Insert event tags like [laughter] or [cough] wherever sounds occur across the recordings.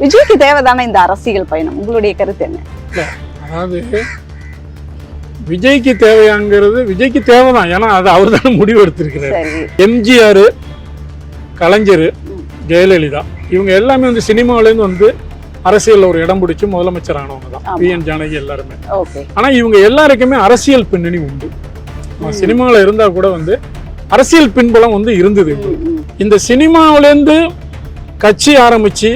விஜய்க்கு தேவைதானே இந்த அரசியல் பயணம்? உங்களுடைய கருத்து என்ன? அதாவது விஜய்க்கு தேவையாங்கிறது விஜய்க்கு தேவைதான். ஏன்னா அது அவர் தானே முடிவு எடுத்திருக்கிறாரு எம்ஜிஆர் கலைஞர் ஜெயலலிதா இவங்க எல்லாமே வந்து சினிமாவிலேருந்து வந்து அரசியலில் ஒரு இடம் பிடிச்சி முதலமைச்சர் ஆனவங்க தான். வி என். ஜானகி எல்லாருமே. ஆனால் இவங்க எல்லாருக்குமே அரசியல் பின்னணி உண்டு. சினிமாவில் இருந்தால் கூட வந்து அரசியல் பின்புலம் வந்து இருந்தது. இந்த சினிமாவிலேருந்து கட்சி ஆரம்பித்து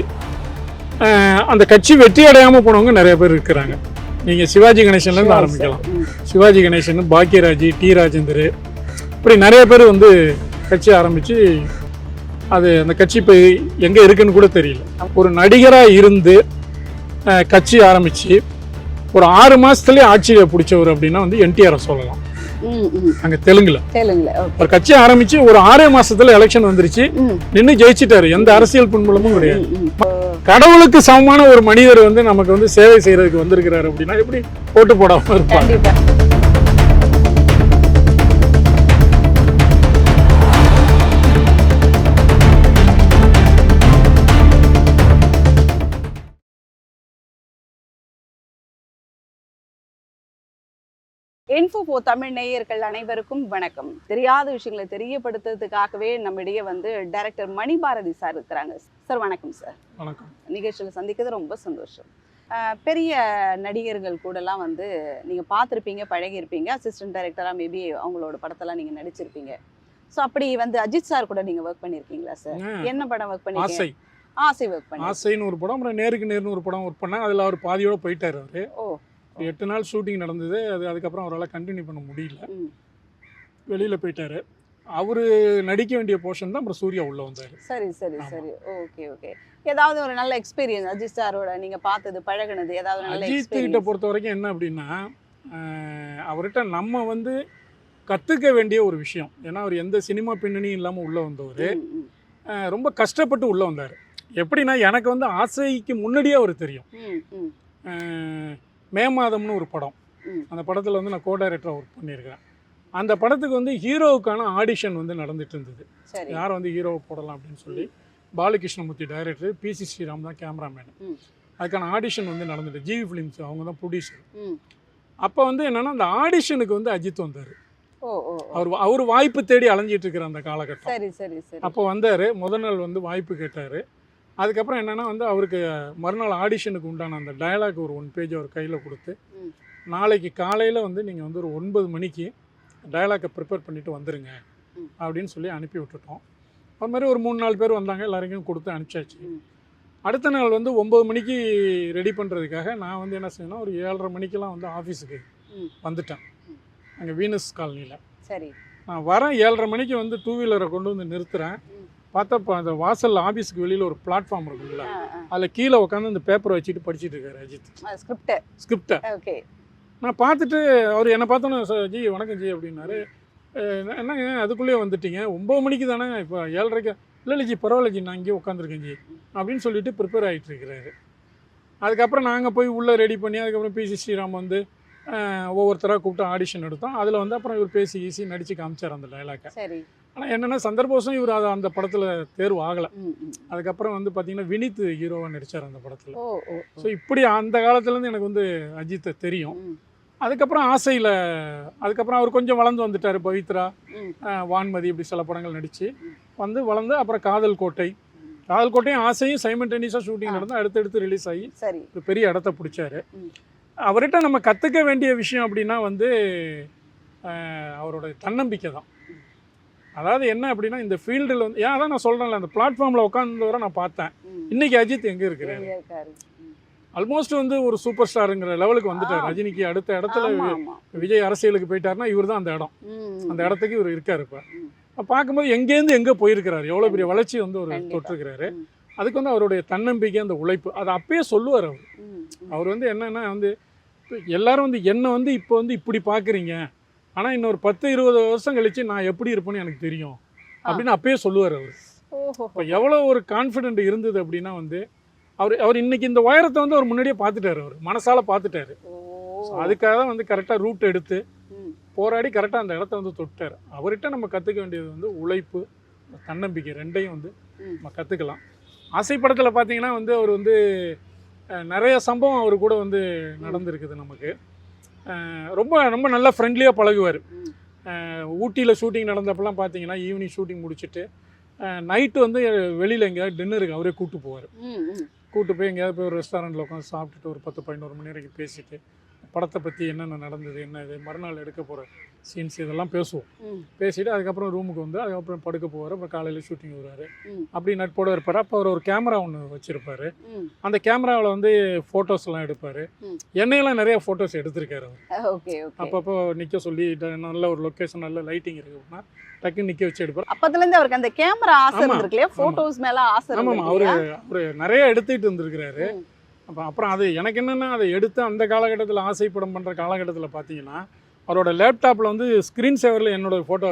அந்த கட்சி வெற்றி அடையாமல் போனவங்க நிறைய பேர் இருக்கிறாங்க. நீங்கள் சிவாஜி கணேசன்லேருந்து ஆரம்பிக்கலாம். சிவாஜி கணேசன் பாக்கியராஜ் டி ராஜேந்தர் இப்படி நிறைய பேர் வந்து கட்சி ஆரம்பித்து அது அந்த கட்சி இப்போ எங்கே இருக்குன்னு கூட தெரியல. ஒரு நடிகராக இருந்து கட்சி ஆரம்பித்து ஒரு ஆறு மாதத்துலேயே ஆட்சியை பிடிச்சவர் அப்படின்னா வந்து என்டிஆரை சொல்லலாம். அங்கே தெலுங்குல. ஒரு கட்சி ஆரம்பிச்சு ஒரு ஆறே மாசத்துல எலெக்ஷன் வந்துருச்சு. ம். நின்னு ஜெயிச்சிட்டாரு. எந்த அரசியல் பின்புலமும் கிடையாது. கடவுளுக்கு சமமான ஒரு மனிதர் வந்து நமக்கு வந்து சேவை செய்யறதுக்கு வந்திருக்கிறாரு அப்படின்னா எப்படி ஓட்டு போடாம இருப்பாங்க? இன்ஃபோ போ தமிழ் நேயர்கள் அனைவருக்கும் வணக்கம். தெரியாத விஷயங்களை தெரியப்படுத்துறதுக்காகவே நம்மிடையே வந்து டைரக்டர் மணிபாரதி சார் இருக்கிறாங்க. சார் வணக்கம் சார் வணக்கம். நிகழ்ச்சியில் சந்திக்கிறது ரொம்ப சந்தோஷம். பெரிய நடிகர்கள் கூடலாம் வந்து நீங்கள் பார்த்துருப்பீங்க பழகியிருப்பீங்க. அசிஸ்டன்ட் டைரக்டராக மேபி அவங்களோட படத்தெல்லாம் நீங்கள் நடிச்சிருப்பீங்க. ஸோ அப்படி வந்து அஜித் சார் கூட நீங்கள் ஒர்க் பண்ணியிருக்கீங்களா சார் என்ன படம் ஒர்க் பண்ணிருக்கீங்க? ஆசை. ஆசை ஒர்க் பண்ணி ஆசைன்னு ஒரு படம் அப்புறம் நேருக்கு நேர்னு ஒரு படம் ஒர்க் பண்ணேன் அதுல அவர் பாதியோட போயிட்டாரு அவரு. ஓ. எட்டு நாள் ஷூட்டிங் நடந்தது. அது அதுக்கப்புறம் அவரால் கண்டினியூ பண்ண முடியல. வெளியில போயிட்டாரு. அவரு நடிக்க வேண்டிய போர்ஷன் தான் அப்புறம் சூர்யா உள்ள வந்தாரு. சரி சரி. சரி. Okay okay. ஏதாவது ஒரு நல்ல எக்ஸ்பீரியன்ஸ் அஜித் சாரோட நீங்கள் பார்த்தது பழகுனது ஏதாவது நல்ல அஜித் கிட்ட பொறுத்த வரைக்கும் என்ன அப்படின்னா அவர்கிட்ட நம்ம வந்து கத்துக்க வேண்டிய ஒரு விஷயம். ஏன்னா அவர் எந்த சினிமா பின்னணியும் இல்லாம உள்ள வந்தவர். ரொம்ப கஷ்டப்பட்டு உள்ள வந்தார். எப்படின்னா எனக்கு வந்து ஆசைக்கு முன்னாடியே அவர் தெரியும். மே மாதம்னு ஒரு படம். அந்த படத்தில் வந்து நான் கோ டைரக்டராக ஒர்க் பண்ணியிருக்கிறேன். அந்த படத்துக்கு வந்து ஹீரோவுக்கான ஆடிஷன் வந்து நடந்துட்டு இருந்தது. யாரை வந்து ஹீரோவை போடலாம் அப்படின்னு சொல்லி பாலகிருஷ்ணமூர்த்தி டைரக்டர் பிசி ஸ்ரீராம் தான் கேமராமேன். அதுக்கான ஆடிஷன் வந்து நடந்துட்டு ஜிவி ஃபிலிம்ஸ் அவங்க தான் ப்ரொடியூசர் அப்போ வந்து என்னன்னா அந்த ஆடிஷனுக்கு வந்து அஜித் வந்தார். அவர் அவர் வாய்ப்பு தேடி அலைஞ்சிட்டு இருக்கிற அந்த காலகட்டம். அப்போ வந்தார். முதல் நாள் வந்து வாய்ப்பு கேட்டார். அதுக்கப்புறம் என்னென்னா வந்து அவருக்கு மறுநாள் ஆடிஷனுக்கு உண்டான அந்த டயலாக் ஒரு ஒன் பேஜ் அவர் கையில் கொடுத்து. நாளைக்கு காலையில் வந்து நீங்கள் வந்து ஒரு ஒன்பது மணிக்கு டயலாக்கை ப்ரிப்பேர் பண்ணிட்டு வந்துருங்க ம். அப்படின்னு சொல்லி அனுப்பி விட்டுட்டோம் அது மாதிரி ஒரு மூணு நாலு பேர் வந்தாங்க எல்லாருக்கும் கொடுத்து அனுப்பிச்சாச்சு. அடுத்த நாள் வந்து ஒம்பது மணிக்கு ரெடி பண்ணுறதுக்காக நான் வந்து என்ன செய்யணும் ஒரு ஏழரை மணிக்கெல்லாம் வந்து ஆஃபீஸுக்கு. வந்துட்டேன். அங்கே வீனஸ் காலனியில் சரி நான் வரேன் ஏழரை மணிக்கு வந்து டூ வீலரை கொண்டு வந்து நிறுத்துறேன் ம். பார்த்தா இப்போ அந்த வாசல் ஆஃபீஸுக்கு வெளியில் ஒரு பிளாட்ஃபார்ம் இருக்குல்ல ஆ அதில் கீழே உட்காந்து அந்த பேப்பரை வச்சுட்டு படிச்சிட்டு இருக்காரு அஜித். ஸ்கிரிப்ட் ஸ்கிரிப்டை ஓகே. நான் பார்த்துட்டு அவர் என்னை பார்த்தோன்னே "சார், ஜி வணக்கம் ஜி அப்படின்னாரு. "அஹ், என்ன- என்னங்க அதுக்குள்ளேயே வந்துட்டீங்க. ஒம்பது மணிக்கு தானே இப்போ ஏழரைக்கு இல்லை இல்லை ஜி பரவாயில்ல ஜி நான் இங்கேயே உட்காந்துருக்கேன் ஜி அப்படின்னு சொல்லிட்டு ப்ரிப்பேர் ஆகிட்டு இருக்கிறாரு. அதுக்கப்புறம் நாங்கள் போய் உள்ளே ரெடி பண்ணி அதுக்கப்புறம் பிசி ஸ்ரீராம் வந்து ஒவ்வொருத்தராக கூப்பிட்டு ஆடிஷன் எடுத்தோம். அதில் வந்து அப்புறம் இவர் பேசி ஈசி நடித்து காமிச்சார் அந்த டைலாக்கை சரி. ஆனால் என்னென்னா சந்தர்ப்பவசம் இவர் அது அந்த படத்தில் தேர்வு ஆகலை. அதுக்கப்புறம் வந்து பார்த்தீங்கன்னா வினித் ஹீரோவாக நடித்தார் அந்த படத்தில். ஸோ இப்படி அந்த காலத்துலேருந்து எனக்கு வந்து அஜித்தை தெரியும். அதுக்கப்புறம் ஆசையில் அதுக்கப்புறம் அவர் கொஞ்சம் வளர்ந்து வந்துட்டார் பவித்ரா வான்மதி இப்படி சில படங்கள் நடித்து. வந்து வளர்ந்து அப்புறம் காதல் கோட்டை காதல் கோட்டையும் ஆசையும் சைமண்டேனியஸாக ஷூட்டிங் ஆ. நடந்து அடுத்தடுத்து ரிலீஸ் ஆகி ஒரு பெரிய இடத்த பிடிச்சாரு. அவர்கிட்ட நம்ம கற்றுக்க வேண்டிய விஷயம் அப்படின்னா வந்து அவரோட தன்னம்பிக்கை தான். அதாவது என்ன அப்படின்னா இந்த ஃபீல்டில் வந்து ஏன் அதான் நான் சொல்கிறேன்ல அந்த பிளாட்ஃபார்மில் உட்காந்தவரை நான் பார்த்தேன். இன்னைக்கு அஜித் எங்கே இருக்கிறாரு. ஆல்மோஸ்ட் வந்து ஒரு சூப்பர் ஸ்டாருங்கிற லெவலுக்கு வந்துட்டார். ரஜினிக்கு அடுத்த இடத்துல விஜய் அரசியலுக்கு போயிட்டாருன்னா இவர் தான் அந்த இடம். அந்த இடத்துக்கு இவர் இருக்காரு இப்போ. பார்க்கும்போது எங்கேருந்து எங்கே போயிருக்கிறாரு? எவ்வளோ பெரிய வளர்ச்சி வந்து ஒரு ம். அதுக்கு வந்து அவருடைய தன்னம்பிக்கை அந்த உழைப்பு அதை அப்பயே சொல்லுவார் அவர். அவர் வந்து என்னன்னா வந்து இப்ப எல்லாரும் வந்து என்னை வந்து இப்போ வந்து இப்படி பார்க்குறீங்க ஆனால் இன்னொரு பத்து இருபது வருஷம் கழிச்சு நான் எப்படி இருப்பேன்னு எனக்கு தெரியும். அப்படின்னு அப்பயே சொல்லுவார் அவர். இப்போ எவ்வளோ ஒரு கான்ஃபிடென்ட் இருந்தது அப்படின்னா வந்து அவர் அவர் இன்னைக்கு இந்த உயரத்தை வந்து அவர் முன்னாடியே பார்த்துட்டாரு அவர். மனசால பார்த்துட்டாரு அதுக்காக தான் வந்து கரெக்டாக ரூட் எடுத்து போராடி கரெக்டாக அந்த இடத்த வந்து தொட்டார். அவர்கிட்ட நம்ம கற்றுக்க வேண்டியது வந்து உழைப்பு தன்னம்பிக்கை ரெண்டையும் வந்து. நம்ம கற்றுக்கலாம் ஆசை படத்தில் பார்த்தீங்கன்னா வந்து அவர் வந்து நிறைய சம்பவம் அவர் கூட வந்து நடந்திருக்குது நமக்கு ரொம்ப ரொம்ப நல்லா ஃப்ரெண்ட்லியாக பழகுவார். ஊட்டியில் ஷூட்டிங் நடந்தப்பெல்லாம் பார்த்தீங்கன்னா ஈவினிங் ஷூட்டிங் முடிச்சுட்டு நைட்டு வந்து வெளியில் எங்கேயாவது டின்னருக்கு அவரே கூப்பிட்டு போவார். கூப்பிட்டு போய் எங்கேயாவது போய் ஒரு ரெஸ்டாரண்ட்டில் உட்காந்து சாப்பிட்டுட்டு ஒரு பத்து பதினோரு மணி வரைக்கும் பேசிட்டு படத்தை பற்றி என்னென்ன நடந்தது என்ன இது மறுநாள் எடுக்க போகிற சீன்ஸ் இதெல்லாம் பேசுவோம். ம். பேசிட்டு அதுக்கப்புறம் ரூமுக்கு வந்து அதுக்கப்புறம் படுக்க போவார் அப்புறம் காலையில் ஷூட்டிங் வருவார். அப்படி நட்போடு இருப்பார். அப்போ அவர் ஒரு கேமரா ஒன்று வச்சுருப்பாரு. அந்த கேமராவில் வந்து ஃபோட்டோஸ்லாம் எடுப்பார். என்னையெல்லாம் நிறைய ஃபோட்டோஸ் எடுத்திருக்காரு அவர். அப்பப்போ நிற்க சொல்லி நல்ல ஒரு லொக்கேஷன் நல்ல லைட்டிங் இருக்குன்னா டக்குன்னு நிற்க வச்சு எடுப்பார். அப்பத்துல இருந்து அவருக்கு அந்த கேமரா ஆசை இருந்திருக்கு இல்லையா? போட்டோஸ் மேல ஆசை ஆமாம். அவர்? அவர் நிறைய எடுத்துக்கிட்டு இருந்திருக்கிறாரு. ம். அப்போ அப்புறம் அது எனக்கு என்னென்னா அதை எடுத்து அந்த காலகட்டத்தில் ஆசைப்படம் பண்ணுற காலகட்டத்தில் பார்த்தீங்கன்னா அவரோட லேப்டாப்பில் வந்து ஸ்க்ரீன் சேவரில் என்னோட ஃபோட்டோ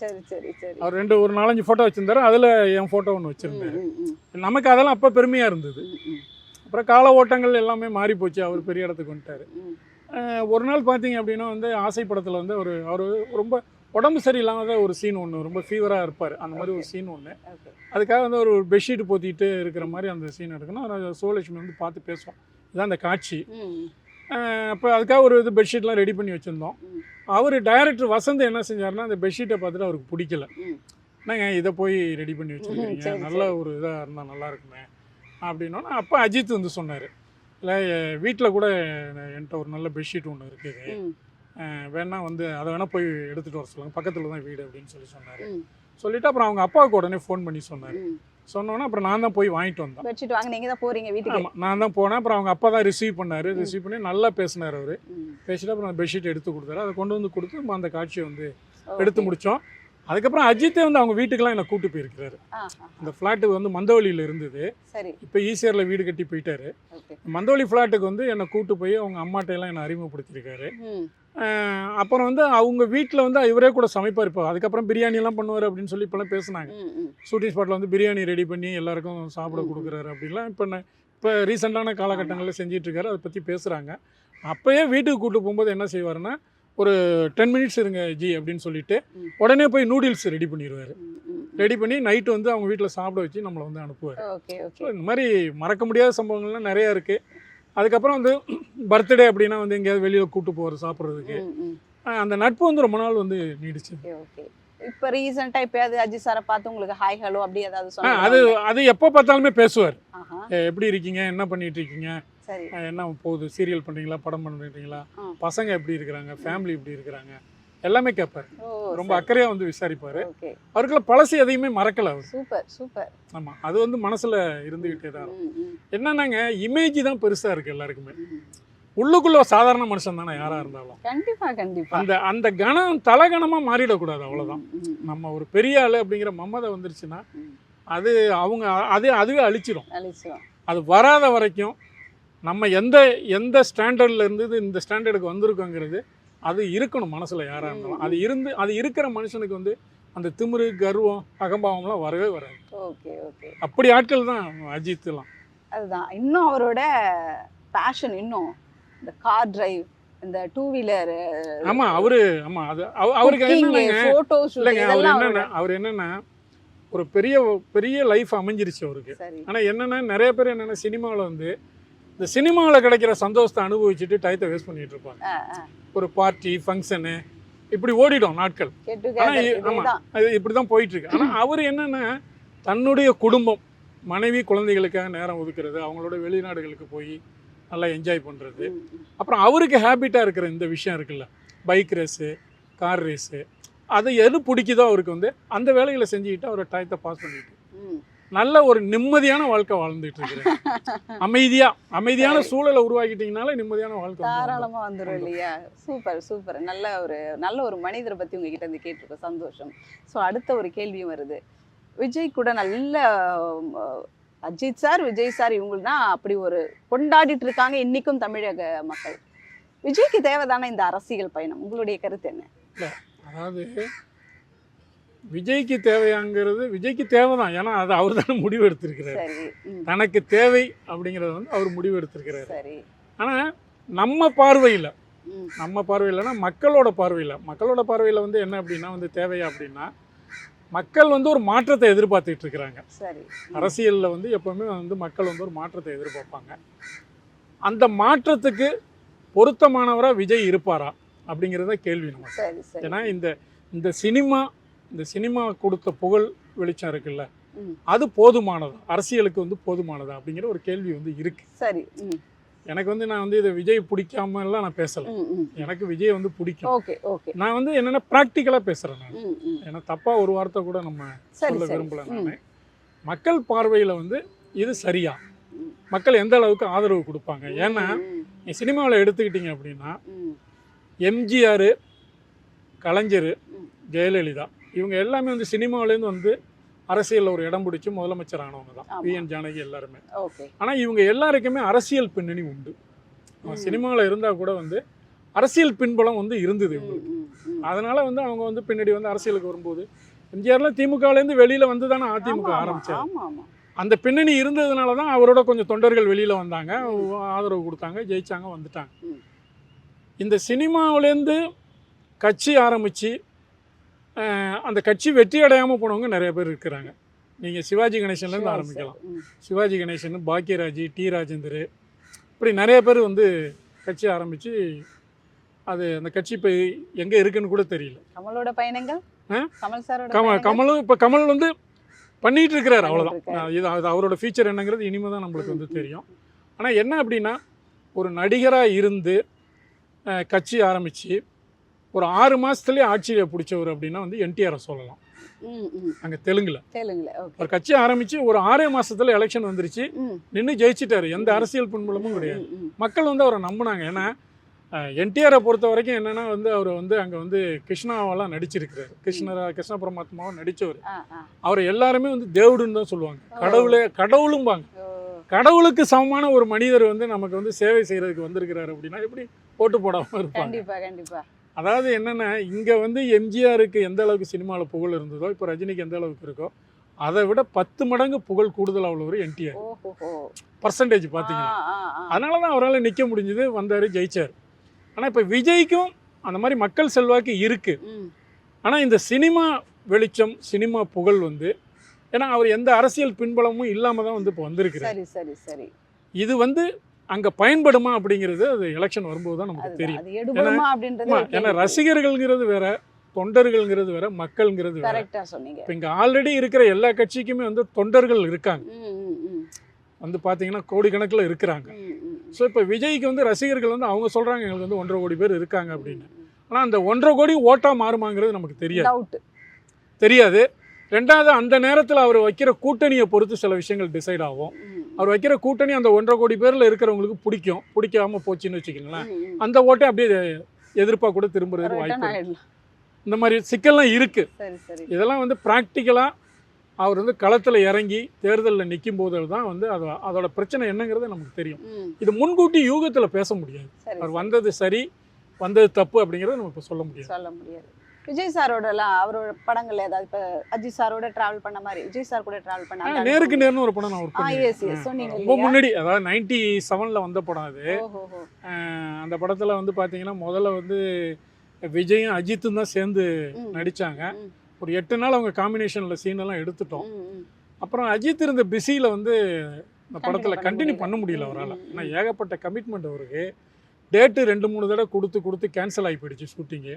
சரி அவர் ரெண்டு ஒரு நாலஞ்சு ஃபோட்டோ வச்சுருந்தாரு. அதில் என் ஃபோட்டோ ஒன்று ம், நமக்கு அதெல்லாம் அப்போ பெருமையாக இருந்தது. அப்புறம் கால ஓட்டங்கள் எல்லாமே மாறி போச்சு. அவர் பெரிய இடத்துக்கு வந்துட்டார். ஒரு நாள் பார்த்தீங்க அப்படின்னா வந்து ஆசை படத்தில் வந்து ஒரு அவர் ரொம்ப உடம்பு சரியில்லாத ஒரு சீன் ஒன்று ரொம்ப ஃபீவராக இருப்பார். அந்த மாதிரி ஒரு சீன் ஒன்று. அதுக்காக வந்து ஒரு பெட்ஷீட் போத்திட்டு இருக்கிற மாதிரி அந்த சீன் எடுக்கணும் சோலட்சுமி வந்து பார்த்து பேசுவோம் இதான் அந்த காட்சி. அப்போ அதுக்காக ஒரு இது பெட்ஷீட்லாம் ரெடி பண்ணி வச்சுருந்தோம். அவர் டைரக்டர் வசந்த் என்ன செஞ்சாருன்னா அந்த பெட்ஷீட்டை பார்த்துட்டு அவருக்கு பிடிக்கல. என்னங்க இதை போய் ரெடி பண்ணி வச்சுருக்கீங்க சரி, நல்ல ஒரு இதாக இருந்தால் நல்லா இருக்குமே. அப்படின்னோன்னா அப்போ அஜித் வந்து சொன்னார் இல்லை வீட்டில் கூட என்கிட்ட ஒரு நல்ல பெட்ஷீட் ஒன்று இருக்குது. வேணா வந்து அதை வேணால் போய் எடுத்துகிட்டு வர சொல்லுங்கள் பக்கத்தில் தான் வீடு அப்படின்னு சொல்லி சொன்னார். ம், சொல்லிவிட்டு அப்புறம் அவங்க அப்பாவுக்கு உடனே ஃபோன் பண்ணி சொன்னார். சொன்னோன்னே அப்புறம் நான் தான் போய் வாங்கிட்டு வந்தேன். பெட்ஷீட் வாங்க நீங்க தான் போறீங்க வீட்டுக்கு. நான் தான் போனேன். அப்புறம் அவங்க அப்பா தான் ரிசீவ் பண்ணார். ரிசீவ் பண்ணி நல்லா பேசினார் அவர். பேசிட்டு அப்புறம் பெட்ஷீட் எடுத்து கொடுத்தாரு. அதை கொண்டு வந்து கொடுத்து அந்த காட்சியை வந்து. எடுத்து முடித்தோம் அதுக்கப்புறம் அஜித்தே வந்து அவங்க வீட்டுக்கெல்லாம் என்னை கூட்டு போயிருக்கிறாரு. அந்த ஃப்ளாட்டு வந்து மந்தவழியில் இருந்தது. இப்போ ஈசிஆரில் வீடு கட்டி போயிட்டாரு. மந்தவழி ஃப்ளாட்டுக்கு வந்து என்னை கூட்டு போய் அவங்க அம்மாட்ட எல்லாம் என்னை அறிமுகப்படுத்தியிருக்காரு. அப்புறம் வந்து அவங்க வீட்டில் வந்து இவரே கூட சமைப்பார். இப்போ அதுக்கப்புறம் பிரியாணி எல்லாம் பண்ணுவார் அப்படின்னு சொல்லி இப்போலாம் பேசுனாங்க. ஷூட்டிங் ஸ்பாட்டில் வந்து பிரியாணி ரெடி பண்ணி எல்லாருக்கும் சாப்பிட. கொடுக்குறாரு அப்படின்லாம் இப்போ நான் இப்போ ரீசெண்டான காலகட்டங்களில் செஞ்சிட்டு இருக்காரு. அதை பற்றி பேசுகிறாங்க அப்போயே வீட்டுக்கு கூட்டு போகும்போது என்ன செய்வாருன்னா ஒரு டென் மினிட்ஸ் இருங்க ஜி அப்படின்னு சொல்லிட்டு. உடனே போய் நூடுல்ஸ் ரெடி பண்ணிடுவார். ரெடி பண்ணி நைட்டு வந்து அவங்க வீட்டில் சாப்பிட வச்சு நம்மளை வந்து அனுப்புவார். ஸோ இந்த மாதிரி மறக்க முடியாத சம்பவங்கள்லாம் நிறையா இருக்குது அதுக்கப்புறம் வந்து பர்த்டே அப்படின்னா வந்து எங்கேயாவது வெளியில் கூட்டு போகிற சாப்பிட்றதுக்கு. அந்த நட்பு வந்து ரொம்ப நாள் வந்து நீடிச்சு. இப்போ ரீசெண்டா இப்பயாவது அஜித் சாரை பார்த்து உங்களுக்கு ஹாய் ஹலோ அப்படி ஏதாவது அது அது எப்போ பார்த்தாலுமே பேசுவார். எப்படி இருக்கீங்க? என்ன பண்ணிட்டு இருக்கீங்க? சரி. என்ன போகுது? சீரியல் பண்ணுறீங்களா படம் பண்ணுறீங்களா. பசங்க எப்படி இருக்கிறாங்க? ஃபேமிலி எப்படி இருக்கிறாங்க? எல்லாமே கேட்பார் ரொம்ப அக்கறையாக வந்து விசாரிப்பார். அவருக்குள்ள பழசு எதையுமே மறக்கல அவர். Super super. ஆமாம் அது வந்து மனசில் இருந்துக்கிட்டே தான் என்னன்னாங்க இமேஜ் தான் பெருசாக இருக்குது எல்லாருக்குமே. உள்ளுக்குள்ள சாதாரண மனுஷன் தானே யாராக இருந்தாலும். கண்டிப்பா கண்டிப்பா. அந்த அந்த கணம் தலகணமாக மாறிடக்கூடாது அவ்வளோதான். நம்ம ஒரு பெரிய ஆள் அப்படிங்கிற மம்மதை வந்துருச்சுன்னா. அது அவங்க அதே அதுவே அழிச்சிடும் அது வராத வரைக்கும் நம்ம எந்த எந்த ஸ்டாண்டர்டில் இருந்தது இந்த ஸ்டாண்டர்டுக்கு வந்திருக்கோங்கிறது அது இருக்கணும் மனசில் யாராக இருந்தாலும். அது இருந்து அது இருக்கிற மனுஷனுக்கு வந்து அந்த திமிரு கர்வம் அகம்பாவம்லாம் வரவே வராது. Okay okay. அப்படி ஆட்கள் தான் அஜித்லாம் அதுதான். இன்னும் அவரோட பேஷன் இன்னும் இந்த கார் டிரைவ் இந்த டூ வீலர் ஆமாம் அவரு ஆமாம் அது அவ- அவருக்கு என்னன்னா அவர் என்னன்னா அவர் என்னன்னா ஒரு பெரிய பெரிய லைஃப் அமைஞ்சிருச்சு அவருக்கு. ஆனால் என்னன்னா நிறைய பேர் என்னென்னா சினிமாவில் வந்து இந்த சினிமாவில் கிடைக்கிற சந்தோஷத்தை அனுபவிச்சுட்டு டயத்தை வேஸ்ட் பண்ணிட்டு இருப்பாங்க. ஒரு பார்ட்டி ஃபங்க்ஷனு இப்படி ஓடிடும் நாட்கள் Get together, ஆனா இ- ஆமா. இதேதான். அது இப்படி தான் போயிட்டு இருக்கு ஆனால் அவர் என்னன்னா தன்னுடைய குடும்பம் மனைவி குழந்தைகளுக்காக நேரம் ஒதுக்குறது அவங்களோட வெளிநாடுகளுக்கு போய் நல்லா என்ஜாய் பண்ணுறது. அப்புறம் அவருக்கு ஹேபிட்டாக இருக்கிற இந்த விஷயம் இருக்குல்ல பைக் ரேஸு கார் ரேஸு அது எது பிடிக்குதோ அவருக்கு வந்து அந்த வேலைகளை செஞ்சுக்கிட்டு அவர் டயத்தை பாஸ் பண்ணிட்டு. நல்ல ஒரு நிம்மதியான வாழ்க்கை வாழ்ந்துட்டு இருக்கிறேன். [laughs] அமைதியா அமைதியான. சூழலை உருவாக்கிட்டீங்கனாலே நிம்மதியான வாழ்க்கை. தாராளமா வந்துரும் இல்லையா? Super super. நல்ல ஒரு நல்ல ஒரு மனிதரை பத்தி உங்ககிட்ட இருந்து கேட்டிருக்கோம். சந்தோஷம். ஸோ அடுத்த ஒரு கேள்வியும் வருது. விஜய் கூட நல்ல அஜித் சார் விஜய் சார் இவங்கன்னா அப்படி ஒரு கொண்டாடிட்டு இருக்காங்க இன்னைக்கும் தமிழக மக்கள். விஜய்க்கு தேவைதானே இந்த அரசியல் பயணம்? உங்களுடைய கருத்து என்ன? அதாவது விஜய்க்கு தேவையாங்கிறது விஜய்க்கு தேவைதான். ஏன்னா அது அவர் தானே முடிவு எடுத்திருக்கிறாரு தனக்கு தேவை அப்படிங்கிறத வந்து அவர் முடிவு எடுத்திருக்கிறாரு ஆனால் நம்ம பார்வையில் நம்ம பார்வையில்னா மக்களோட பார்வையில் மக்களோட பார்வையில் வந்து என்ன அப்படின்னா வந்து தேவையா அப்படின்னா மக்கள் வந்து ஒரு மாற்றத்தை எதிர்பார்த்துட்டு இருக்கிறாங்க. அரசியலில் வந்து எப்பவுமே வந்து மக்கள் வந்து ஒரு மாற்றத்தை எதிர்பார்ப்பாங்க. அந்த மாற்றத்துக்கு பொருத்தமானவரா விஜய் இருப்பாரா அப்படிங்கிறத கேள்வி நம்ம ஏன்னா இந்த இந்த சினிமா இந்த சினிமா கொடுத்த புகழ் வெளிச்சம் இருக்குல்ல. அது போதுமானதா? அரசியலுக்கு வந்து போதுமானதா அப்படிங்கிற ஒரு கேள்வி வந்து இருக்கு. சரி எனக்கு வந்து நான் வந்து இதை விஜய் பிடிக்காம எல்லாம் நான் பேசல. எனக்கு விஜய் வந்து பிடிக்கும். Okay okay. நான் வந்து என்னென்ன ப்ராக்டிக்கலாக பேசுகிறேன் நான். ஏன்னா தப்பா ஒரு வார்த்தை கூட நம்ம சொல்ல விரும்பல நான். மக்கள் பார்வையில் வந்து இது சரியா. மக்கள் எந்த அளவுக்கு ஆதரவு கொடுப்பாங்க? ஏன்னா சினிமாவில் எடுத்துக்கிட்டீங்க அப்படின்னா எம்ஜிஆர் கலைஞர். ஜெயலலிதா இவங்க எல்லாமே வந்து சினிமாவிலேருந்து வந்து அரசியலில் ஒரு இடம் பிடிச்சி முதலமைச்சர் ஆனவங்க தான். வி என் ஜானகி எல்லாருமே. ஆனால் இவங்க எல்லாருக்குமே அரசியல் பின்னணி உண்டு. சினிமாவில் இருந்தால் கூட வந்து அரசியல் பின்புலம் வந்து இருந்தது இவங்களுக்கு. அதனால வந்து அவங்க வந்து பின்னாடி வந்து அரசியலுக்கு வரும்போது எம்ஜிஆர்லாம் திமுகலேருந்து வெளியில் வந்து தானே அதிமுக ஆமா அந்த பின்னணி இருந்ததுனால தான் அவரோட கொஞ்சம் தொண்டர்கள் வெளியில் வந்தாங்க. ஆதரவு கொடுத்தாங்க ஜெயிச்சாங்க வந்துட்டாங்க. இந்த சினிமாவிலேருந்து கட்சி ஆரம்பித்து அந்த கட்சி வெற்றி அடையாமல் போனவங்க நிறைய பேர் இருக்கிறாங்க. நீங்கள் சிவாஜி கணேசன்லேருந்து ஆரம்பிக்கலாம். சிவாஜி கணேசன் பாக்கியராஜ் டி ராஜேந்தர் இப்படி நிறைய பேர் வந்து கட்சி ஆரம்பித்து அது அந்த கட்சி இப்போ எங்கே இருக்குன்னு கூட தெரியல. கமலோட பயணங்கள்? கமல்? கமலும் இப்போ கமல் வந்து பண்ணிட்டு இருக்கிறாரு அவ்வளோதான். இது அது அவரோட ஃபீச்சர் என்னங்கிறது இனிமே தான் நம்மளுக்கு வந்து தெரியும். ஆனால் என்ன அப்படின்னா ஒரு நடிகராக இருந்து கட்சி ஆரம்பித்து ஒரு ஆறு மாதத்துலேயே ஆட்சியை பிடிச்சவர் அப்படின்னா வந்து என்டிஆரை சொல்லலாம். அங்கே தெலுங்குல. ஒரு கட்சி ஆரம்பித்து ஒரு ஆறே மாசத்துல எலெக்ஷன் வந்துருச்சு. நின்று ஜெயிச்சிட்டாரு. எந்த அரசியல் பின்புலமும் கிடையாது. மக்கள் வந்து அவரை நம்பினாங்க. ஏன்னா என்டிஆரை பொறுத்த வரைக்கும் என்னன்னா வந்து அவர் வந்து அங்கே வந்து கிருஷ்ணாவெல்லாம் நடிச்சிருக்கிறாரு. கிருஷ்ணரா கிருஷ்ண பரமாத்மாவை நடித்தவர். அவரை எல்லாருமே வந்து தேவடுன்னு தான் சொல்லுவாங்க. கடவுளே கடவுளும்பாங்க. கடவுளுக்கு சமமான ஒரு மனிதர் வந்து நமக்கு வந்து சேவை செய்யறதுக்கு வந்திருக்கிறாரு அப்படின்னா எப்படி? ஓட்டு போடாம இருப்பாங்க. கண்டிப்பா கண்டிப்பா. அதாவது என்னன்னா இங்க வந்து எம்ஜிஆருக்கு எந்த அளவுக்கு சினிமாவில் புகழ் இருந்ததோ இப்போ ரஜினிக்கு எந்த அளவுக்கு இருக்கோ அதை விட பத்து மடங்கு புகழ் கூடுதல் உள்ளவர் என்டிஆர். பர்சன்டேஜ் பார்த்தீங்கன்னா. அதனால தான் அவரால் நிற்க முடிஞ்சது வந்தார் ஜெயிச்சார். ஆனால் இப்போ விஜய்க்கும் அந்த மாதிரி மக்கள் செல்வாக்கு இருக்கு. ம், ஆனால் இந்த சினிமா வெளிச்சம் சினிமா புகழ் வந்து ஏன்னா அவர் எந்த அரசியல் பின்புலமும் இல்லாமல் தான் வந்து இப்போ வந்திருக்கிறார். சரி சரி சரி. இது வந்து அங்கே பயன்படுமா அப்படிங்கிறது அது எலெக்ஷன் வரும்போது தான் நமக்கு தெரியும். ஏன்னா ரசிகர்கள்ங்கிறது வேற தொண்டர்கள்ங்கிறது வேற மக்கள்ங்கிறது வேற. இப்போ இங்கே ஆல்ரெடி இருக்கிற எல்லா கட்சிக்குமே வந்து தொண்டர்கள் இருக்காங்க. வந்து பார்த்தீங்கன்னா கோடிக்கணக்கில் இருக்கிறாங்க. ஸோ இப்போ விஜய்க்கு வந்து ரசிகர்கள் வந்து அவங்க சொல்கிறாங்க எங்களுக்கு வந்து ஒன்றரை கோடி பேர் இருக்காங்க அப்படின்னு. ஆனால் அந்த ஒன்றரை கோடி ஓட்டா மாறுமாங்கிறது நமக்கு தெரியாது. தெரியாது. ரெண்டாவது அந்த நேரத்தில் அவர் வைக்கிற கூட்டணியை பொறுத்து சில விஷயங்கள் டிசைட் ஆகும். அவர் வைக்கிற கூட்டணி அந்த ஒன்றரை கோடி பேரில் இருக்கிறவங்களுக்கு பிடிக்கும். பிடிக்காம போச்சுன்னு வச்சுக்கோங்களேன். அந்த ஓட்டை அப்படியே எதிர்ப்பாக கூட திரும்புறதுக்கு Return வாய்ப்பு. இந்த மாதிரி சிக்கல்லாம் இருக்குது இதெல்லாம் வந்து ப்ராக்டிக்கலாக அவர் வந்து களத்தில் இறங்கி தேர்தலில் நிற்கும் போது தான் வந்து அது அதோட பிரச்சனை என்னங்கிறது நமக்கு தெரியும். இது முன்கூட்டி யூகத்தில் பேச முடியாது. அவர். வந்தது சரி வந்தது தப்பு அப்படிங்கிறத நம்ம இப்போ சொல்ல முடியாது. சொல்ல முடியாது. விஜய் சாரோட எல்லாம் அவரோட படங்கள்ல ஏதாவது இப்ப அஜித் சாரோட டிராவல் பண்ண மாதிரி விஜய் சார் கூட டிராவல் பண்ண நேருக்கு. நேர்னு ஒரு படம் நான் ஒர்க் ஆ பண்ணி எஸ் எஸ் சொன்னீங்க ரொம்ப முன்னாடி அதாவது நைன்டி செவனில் வந்த படம் அது அந்த படத்தில் வந்து பார்த்தீங்கன்னா முதல்ல வந்து விஜயும் அஜித்தும் தான் சேர்ந்து நடித்தாங்க ஒரு எட்டு நாள் அவங்க காம்பினேஷனில் சீனெல்லாம் எடுத்துட்டோம் ம், ம். அப்புறம் அஜித் இருந்த பிஸியில் வந்து இந்த படத்தில் கண்டினியூ. பண்ண முடியல அவரால் ஏன்னா. ஏகப்பட்ட கமிட்மெண்ட் அவருக்கு டேட்டு ரெண்டு மூணு தடவை கொடுத்து கொடுத்து கேன்சல் ஆகி போயிடுச்சு ஷூட்டிங்கு.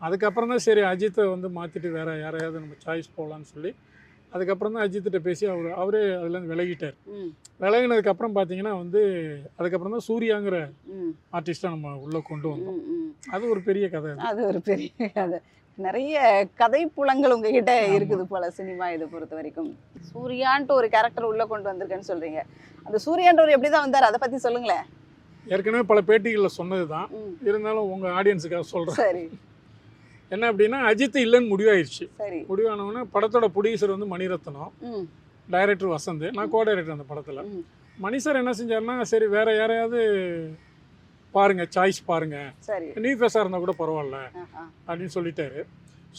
அதுக்கப்புறம் தான் சரி அஜித்தை வந்து மாற்றிட்டு வேற யாரையாவது நம்ம சாய்ஸ் போகலான்னு சொல்லி அதுக்கப்புறம் தான் அஜித்திட்ட பேசி அவர் அவரே அதுலேருந்து விலகிட்டார். விலகினதுக்கப்புறம் பார்த்தீங்கன்னா வந்து அதுக்கப்புறம் தான் சூர்யாங்கிற ம், ஆர்டிஸ்ட்டை நம்ம உள்ளே கொண்டு வந்தோம். அது ஒரு பெரிய கதை அது. ஒரு பெரிய கதை. நிறைய கதை புலங்கள் உங்ககிட்ட. இருக்குது போல சினிமா இதை பொறுத்த வரைக்கும். சூர்யான்ட்டு ஒரு கேரக்டர் உள்ள கொண்டு வந்திருக்கேன்னு சொல்றீங்க. அந்த சூர்யான்றவர் எப்படி தான் வந்தார்? அதை பத்தி சொல்லுங்களேன். ஏற்கனவே பல பேட்டிகளில் சொன்னது தான் இருந்தாலும் உங்கள் ஆடியன்ஸுக்காக சொல்கிறேன் சரி. என்ன அப்படின்னா அஜித் இல்லைன்னு முடிவாயிருச்சு சரி. முடிவானவொடனே படத்தோட ப்ரொடியூசர் வந்து மணிரத்னம் டைரக்டர் வசந்த் நான் கோ டைரக்டர் அந்த படத்தில். மணி சார் என்ன செஞ்சாருன்னா சரி வேற யாரையாவது பாருங்க சாய்ஸ் பாருங்க. நியூ ஃபேஸாக இருந்தால் கூட பரவாயில்ல. அப்படின்னு சொல்லிட்டாரு.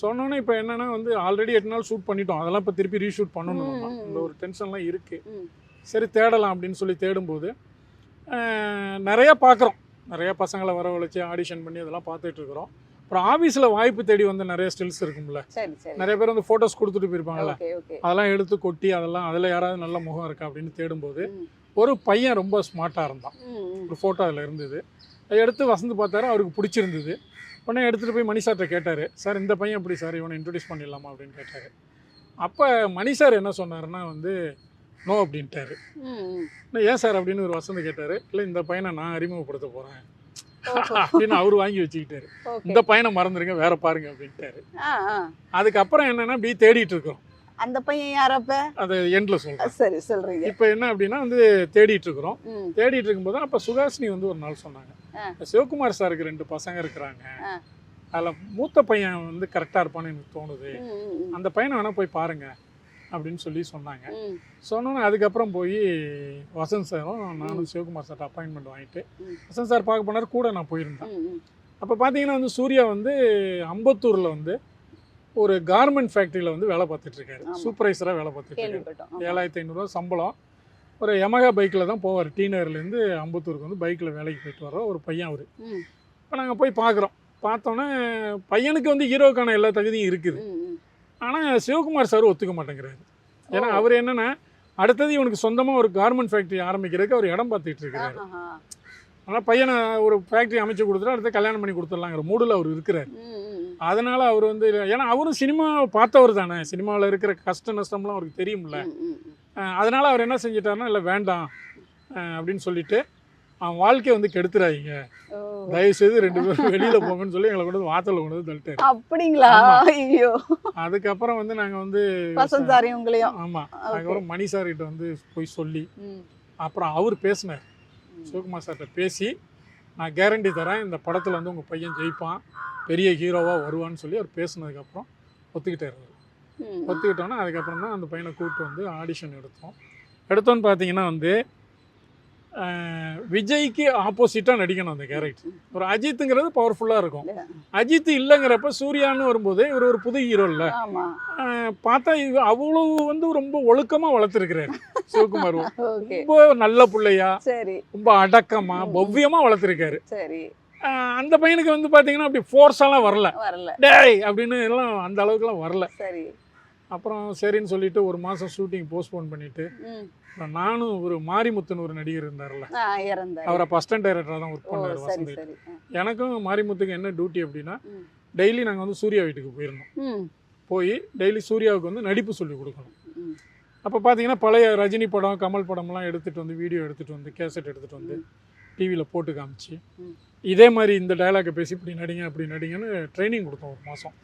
சொன்னோன்னே இப்போ என்னன்னா வந்து ஆல்ரெடி எட்டு நாள் ஷூட் பண்ணிட்டோம். அதெல்லாம் இப்போ திருப்பி ரீஷூட் பண்ணணும் இந்த ஒரு டென்ஷன்லாம் இருக்குது சரி தேடலாம் அப்படின்னு சொல்லி தேடும்போது நிறைய பார்க்குறோம் நிறைய பசங்களை வரவழைச்சு ஆடிஷன் பண்ணி அதெல்லாம் பார்த்துட்டு இருக்கிறோம். அப்புறம் ஆஃபீஸில் வாய்ப்பு தேடி வந்த நிறைய ஸ்டில்ஸ் இருக்கும்ல. நிறைய பேர் வந்து ஃபோட்டோஸ் கொடுத்துட்டு போயிருப்பாங்கல்ல. அதெல்லாம் எடுத்து கொட்டி அதெல்லாம் அதில் யாராவது நல்ல முகம் இருக்கா அப்படின்னு தேடும்போது. ஒரு பையன் ரொம்ப ஸ்மார்ட்டாக இருந்தான். ஒரு ஃபோட்டோ அதில் இருந்தது. அதை எடுத்து வசந்து பார்த்தாரு அவருக்கு பிடிச்சிருந்தது. உடனே எடுத்துகிட்டு போய் மணி சார்கிட்ட கேட்டார் சார் இந்த பையன் எப்படி சார் இவனை இன்ட்ரடியூஸ் பண்ணிடலாமா? அப்படின்னு கேட்டார். அப்போ மணி சார் என்ன சொன்னாருன்னா வந்து நோ அப்படின்ட்டாரு. ஏன் சார் அப்படின்னு ஒரு வசந்து கேட்டார். இல்லை இந்த பையனை நான் அறிமுகப்படுத்த போகிறேன். [laughs] அப்படின்னு அவர் வாங்கி வச்சுக்கிட்டாரு. இந்த பையனை மறந்துடுங்க வேற பாருங்க அப்படின்ட்டாரு. அதுக்கப்புறம் என்னன்னா இப்படி தேடிட்டு இருக்கோம். அந்த பையன் யாரப்ப அதை எண்டில் சொல்கிறேன் சரி சொல்றீங்க. இப்போ என்ன அப்படின்னா வந்து தேடிட்டு இருக்கிறோம். தேடிட்டு இருக்கும்போது அப்போ சுகாசினி வந்து ஒரு நாள் சொன்னாங்க. சிவகுமார் சாருக்கு ரெண்டு பசங்க இருக்கிறாங்க. அதில் மூத்த பையன் வந்து கரெக்டாக இருப்பான்னு எனக்கு தோணுது. அந்த பையனை வேணால் போய் பாருங்க. அப்படின்னு சொல்லி சொன்னாங்க. சொன்னோன்னே அதுக்கப்புறம் போய் வசந்த் சாரும் நானும் சிவகுமார் சார்ட்ட அப்பாயின்மெண்ட் வாங்கிட்டு. வசந்த் சார் பார்க்க போனார் கூட நான் போயிருந்தேன். அப்போ பார்த்தீங்கன்னா வந்து சூர்யா வந்து அம்பத்தூரில் வந்து ஒரு கார்மெண்ட் ஃபேக்ட்ரியில் வந்து வேலை பார்த்துட்டு இருக்காரு. சூப்பர்வைசராக வேலை பார்த்துட்டு இருக்காரு. கேள்விப்பட்டோம். ஆமா. ஏழாயிரத்தி ஐநூறுரூவா சம்பளம். ஒரு யமகா பைக்கில் தான் போவார். டி நகர்லேருந்து அம்பத்தூருக்கு வந்து பைக்கில் வேலைக்கு போயிட்டு வர ஒரு பையன் அவர். இப்போ நாங்கள் போய் பார்க்குறோம். பார்த்தோன்னே பையனுக்கு வந்து ஹீரோக்கான எல்லா தகுதியும் இருக்குது. ஆனால் சிவகுமார் சார் ஒத்துக்க மாட்டேங்கிறாரு. ஏன்னா. அவர் என்னன்னா அடுத்தது இவனுக்கு சொந்தமாக ஒரு கார்மெண்ட் ஃபேக்ட்ரி ஆரம்பிக்கிறதுக்கு அவர் இடம் பார்த்துட்டு இருக்காரு ஆஹா. ஆனால் பையனை ஒரு ஃபேக்ட்ரி அமைச்சு கொடுத்துட்டு அடுத்து கல்யாணம் பண்ணி கொடுத்துடலாங்கிற மூடில் அவர் இருக்கிறார். அதனால அவர் வந்து ஏன்னா அவரும் சினிமா பார்த்தவர் தானே. சினிமாவில் இருக்கிற கஷ்ட நஷ்டம்லாம் அவருக்கு தெரியும்ல. அதனால அவர் என்ன செஞ்சிட்டாருன்னா இல்லை வேண்டாம். அப்படின்னு சொல்லிட்டு அவன் வாழ்க்கையை வந்து கெடுத்துறாதீங்க. தயவு செய்து ரெண்டு பேரும் வெளியில போங்கன்னு சொல்லி எங்களை கொண்டு வந்து வாசல்ல கொண்டு வந்து தள்ளிட்டாரு. அப்படிங்களா. ஐயோ. அதுக்கப்புறம் வந்து நாங்க வந்து வசந்த் சாரி உங்களையும். ஆமா. அதுக்கப்புறம் மணி சார் கிட்ட வந்து போய் சொல்லி அப்புறம் அவர் பேசினார். சிவகுமார் சார்கிட்ட பேசி நான் கேரண்டி தரேன் இந்த படத்துல வந்து உங்க பையன் ஜெயிப்பான் பெரிய ஹீரோவா வருவான்னு சொல்லி அவர் பேசினதுக்கப்புறம் ஒத்துக்கிட்டாரு. ஒத்துக்கிட்டோன்னா அதுக்கப்புறம் தான் அந்த பையனை கூப்பிட்டு வந்து ஆடிஷன் எடுத்தோம். எடுத்தோன்னு பார்த்தீங்கன்னா வந்து விஜய்க்கு ஆப்போசிட்டாக நடிக்கணும் அந்த கேரக்டர் ஒரு அஜித்துங்கிறது பவர்ஃபுல்லாக இருக்கும். அஜித் இல்லைங்கிறப்ப சூர்யான்னு வரும்போது இவர் ஒரு புது ஹீரோ இல்லை. பார்த்தா இது அவ்வளோ வந்து ரொம்ப ஒழுக்கமாக வளர்த்துருக்கிறாரு சிவகுமார். [laughs] ரொம்ப நல்ல பிள்ளையா ரொம்ப அடக்கமா பவ்யமாக வளர்த்துருக்காரு. அந்த பையனுக்கு வந்து பார்த்தீங்கன்னா அப்படி ஃபோர்ஸாலாம் வரல. வரல. டேய் அப்படின்னு எல்லாம் அந்த அளவுக்குலாம் வரல. சரி. அப்புறம் சரின்னு சொல்லிட்டு ஒரு மாதம் ஷூட்டிங் போஸ்ட்போன் பண்ணிட்டு. அப்புறம் நானும் ஒரு மாரிமுத்துன்னு ஒரு நடிகர் இருந்தார்ல அவர் அப்போ அஸ்டன்ட் டைரக்டராக தான் ஒர்க் பண்ணார் வசந்த். எனக்கும் மாரிமுத்துக்கு என்ன டியூட்டி அப்படின்னா. டெய்லி நாங்கள் வந்து சூர்யா வீட்டுக்கு போயிருந்தோம் போய் டெய்லி சூர்யாவுக்கு வந்து நடிப்பு சொல்லி கொடுக்கணும். அப்போ பார்த்தீங்கன்னா பழைய ரஜினி படம் கமல் படம்லாம் எடுத்துகிட்டு வந்து வீடியோ எடுத்துகிட்டு வந்து கேசட் எடுத்துகிட்டு வந்து டிவியில் போட்டு காமிச்சு. இதே மாதிரி இந்த டயலாக்கை பேசி இப்படி நடிங்க அப்படி நடிங்கன்னு ட்ரைனிங் கொடுத்தோம் ஒரு மாதம்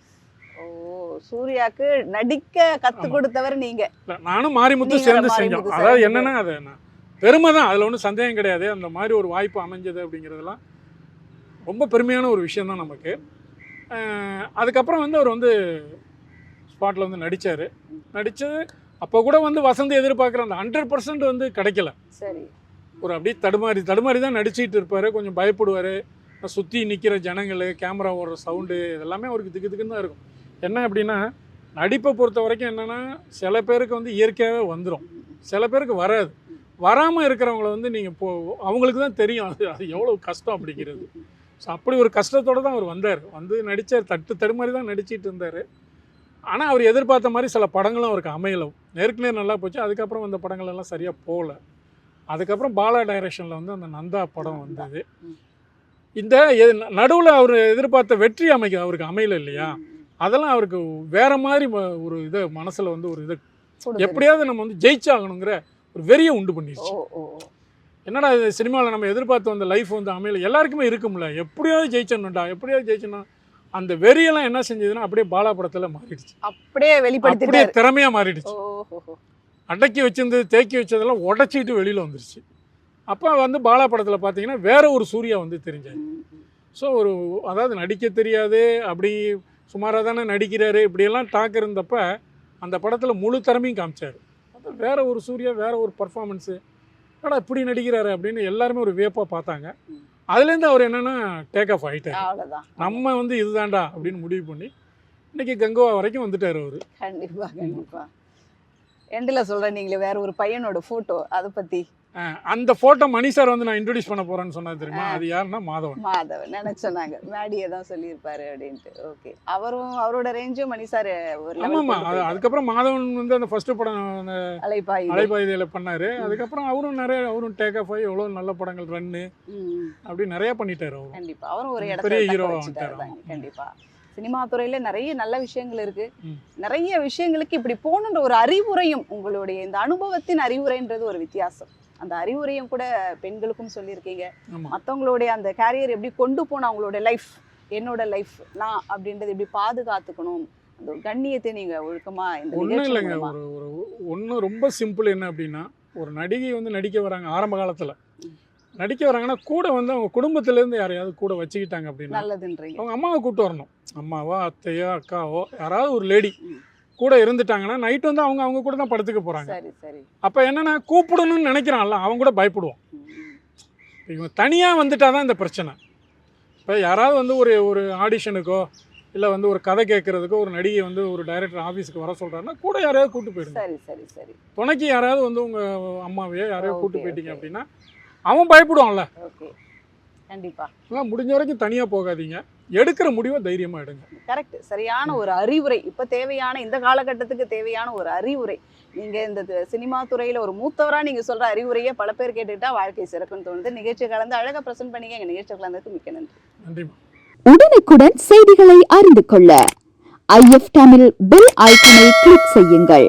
சூர்யாக்கு நடிக்க கத்து. கொடுத்தவர் நீங்க. நானும் மாரிமுத்து சேர்ந்து செஞ்சோம். அதாவது என்னன்னா அது பெருமை தான். அதில் ஒன்றும் சந்தேகம் கிடையாது. அந்த மாதிரி ஒரு வாய்ப்பு அமைஞ்சது அப்படிங்கிறதெல்லாம் ரொம்ப பெருமையான ஒரு விஷயம் தான் நமக்கு. அதுக்கப்புறம் வந்து அவர் வந்து ஸ்பாட்டில் வந்து நடித்தார் நடித்தது அப்போ கூட வந்து வசந்த் எதிர்பார்க்குற அந்த ஹண்ட்ரட் பர்சன்ட் வந்து கிடைக்கல. சரி. ஒரு அப்படியே தடுமாறி தடுமாறி தான் நடிச்சிட்டு இருப்பார். கொஞ்சம் பயப்படுவார். சுற்றி நிற்கிற ஜனங்கள் கேமரா ஓடுற சவுண்டு இதெல்லாமே அவருக்கு திக்கு திக்குன்னு தான் இருக்கும். என்ன அப்படின்னா நடிப்பை பொறுத்த வரைக்கும் என்னென்னா சில பேருக்கு வந்து இயற்கையாகவே வந்துடும் சில பேருக்கு வராது. வராமல் இருக்கிறவங்கள வந்து நீங்கள் போ அவங்களுக்கு தான் தெரியும். அது அது எவ்வளோ கஷ்டம் அப்படிங்கிறது. ஸோ அப்படி ஒரு கஷ்டத்தோடு தான் அவர் வந்தார். வந்து நடித்தார் தட்டு தடுமாறி தான் நடிச்சிட்டு இருந்தார். ஆனால் அவர் எதிர்பார்த்த மாதிரி சில படங்களும் அவருக்கு அமையலும் நேருக்கு நேர் நல்லா போச்சு. அதுக்கப்புறம் அந்த படங்கள் எல்லாம் சரியாக போகல. அதுக்கப்புறம் பாலா டைரக்ஷனில் வந்து அந்த நந்தா படம் வந்தது. இந்த நடுவில் அவர் எதிர்பார்த்த வெற்றி அமைக்க அவருக்கு அமையல இல்லையா? அதெல்லாம் அவருக்கு வேற மாதிரி ஒரு இதை மனசில் வந்து ஒரு இதை. எப்படியாவது நம்ம வந்து ஜெயிச்சாகணுங்கிற ஒரு வெறியை உண்டு பண்ணிடுச்சு. என்னடா இது சினிமாவில் நம்ம எதிர்பார்த்து வந்த லைஃப் வந்து அமையல. எல்லாருக்குமே இருக்கும்ல. எப்படியாவது ஜெயிச்சிடணும்டா எப்படியாவது ஜெயிச்சணும் அந்த வெறியெல்லாம் என்ன செஞ்சதுன்னா அப்படியே பாலா படத்தில் மாறிடுச்சு. அப்படியே அப்படியே வெளிப்படுத்திட்டாரு திறமையாக மாறிடுச்சு அடக்கி வச்சிருந்து தேக்கி வச்சதெல்லாம் உடச்சிட்டு வெளியில் வந்துருச்சு. அப்போ வந்து பாலா படத்தில் பார்த்தீங்கன்னா வேற ஒரு சூர்யா வந்து தெரிஞ்சார். ஸோ ஒரு அதாவது நடிக்க தெரியாது அப்படி சுமாராக தானே நடிக்கிறாரு இப்படியெல்லாம் டாக் இருந்தப்ப அந்த படத்தில் முழு திறமையும் காமிச்சார். அது வேற ஒரு சூர்யா வேற ஒரு பர்ஃபார்மன்ஸு என்னடா இப்படி நடிக்கிறாரு அப்படின்னு எல்லாருமே ஒரு வியப்பாக பார்த்தாங்க. அதுலேருந்து அவர் என்னன்னா டேக் ஆஃப் ஆகிட்டார் நம்ம வந்து இதுதான்டா அப்படின்னு முடிவு பண்ணி இன்னைக்கு கங்கோவா வரைக்கும் வந்துட்டார் அவர். கண்டிப்பா கண்டிப்பா. எண்டில் சொல்கிறேன் நீங்களே வேற ஒரு பையனோட ஃபோட்டோ அதை பற்றி அந்த போட்டோ மணி சார் வந்து நான் இன்ட்ரோடியூஸ் பண்ண போறேன்னு சொன்னது தெரியுமா? அது யாருன்னா மாதவன். மாதவன். நினைச்சோனாங்க மேடியை தான் சொல்லியிருப்பாரு அப்படின்ட்டு. ஓகே அவரும் அவரோட ரேஞ்சும் மணி சார் ஆமாமா. அதுக்கப்புறம் மாதவன் வந்து அந்த ஃபர்ஸ்ட் படம் அந்த அலைப்பாயுதே. அலைபாயுதையில பண்ணாரு. அதுக்கப்புறம் அவரும் நிறைய அவரும் டேக் ஆஃப் ஆகி எவ்வளோ நல்ல படங்கள் ரன்னு. அப்படி நிறைய பண்ணிட்டாரு அவரும். கண்டிப்பா. அவரும் ஒரு இடத்துல. தாங்க, கண்டிப்பா. சினிமா துறையில நிறைய நல்ல விஷயங்கள் இருக்கு. நிறைய விஷயங்களுக்கு இப்படி போகணுன்ற ஒரு அறிவுரையும் உங்களுடைய இந்த அனுபவத்தின் அறிவுரைன்றது ஒரு வித்தியாசம். அந்த அறிவுரையும் கூட பெண்களுக்கும் சொல்லியிருக்கீங்க. மற்றவங்களுடைய அந்த கேரியர் எப்படி கொண்டு போன அவங்களோட லைஃப் என்னோட லைஃப் நான் அப்படின்றது எப்படி பாதுகாத்துக்கணும்? அந்த ஒரு கண்ணியத்தை நீங்க ஒழுக்கமா இந்த ஒன்றும் இல்லைங்க. ஒரு ஒரு ஒன்று ரொம்ப சிம்பிள் என்ன அப்படின்னா ஒரு நடிகை வந்து நடிக்க வராங்க ஆரம்ப காலத்தில். நடிக்க வராங்கன்னா கூட வந்து அவங்க குடும்பத்திலேருந்து யாரையாவது கூட வச்சுக்கிட்டாங்க அப்படின்னா நல்லதுன்றீங்க. அவங்க அம்மாவை கூப்பிட்டு வரணும். அம்மாவோ அத்தையோ அக்காவோ யாராவது ஒரு லேடி. கூட இருந்துட்டாங்கன்னா நைட் வந்து அவங்க அவங்க கூட தான் படுத்துக்க போகிறாங்க அப்போ என்னன்னா கூப்பிடணும்னு நினைக்கிறான்ல அவங்க கூட பயப்படுவோம். இவங்க தனியாக வந்துட்டா தான் இந்த பிரச்சனை. இப்போ யாராவது வந்து ஒரு ஒரு ஆடிஷனுக்கோ இல்லை வந்து ஒரு கதை கேட்கறதுக்கோ ஒரு நடிகை வந்து ஒரு டைரக்டர் ஆஃபீஸ்க்கு வர சொல்கிறாருன்னா கூட யாரையாவது கூப்பிட்டு போயிடுங்க. சரி சரி சரி. துணைக்கு யாராவது வந்து உங்கள் அம்மாவையோ யாரையோ கூப்பிட்டு போயிட்டீங்க. அப்படின்னா அவன் பயப்படுவான்ல. ஓகே. கண்டிப்பா. அதெல்லாம் முடிஞ்ச வரைக்கும் தனியாக போகாதீங்க. எடுக்கிற முடிவை தைரியமாக எடுங்க. கரெக்ட் சரியான ஒரு அறிவுரை. இப்ப தேவையான இந்த காலகட்டத்துக்கு தேவையான ஒரு அறிவுரை. நீங்க இந்த சினிமா துறையில ஒரு மூத்தவரா நீங்க சொல்ற அறிவுரையை பல பேர் கேட்டுக்கிட்டா வாழ்க்கை சிறக்குன்னு தோணுது. நிகழ்ச்சி கலந்து அழகா பிரசன்ட் பண்ணீங்க எங்க நிகழ்ச்சி கலந்ததுக்கு மிக்க நன்றி. நன்றிம்மா உடனுக்குடன் செய்திகளை அறிந்து கொள்ள ஐஎஃப் தமிழ் பெல் ஐக்கனை கிளிக் செய்யுங்கள்.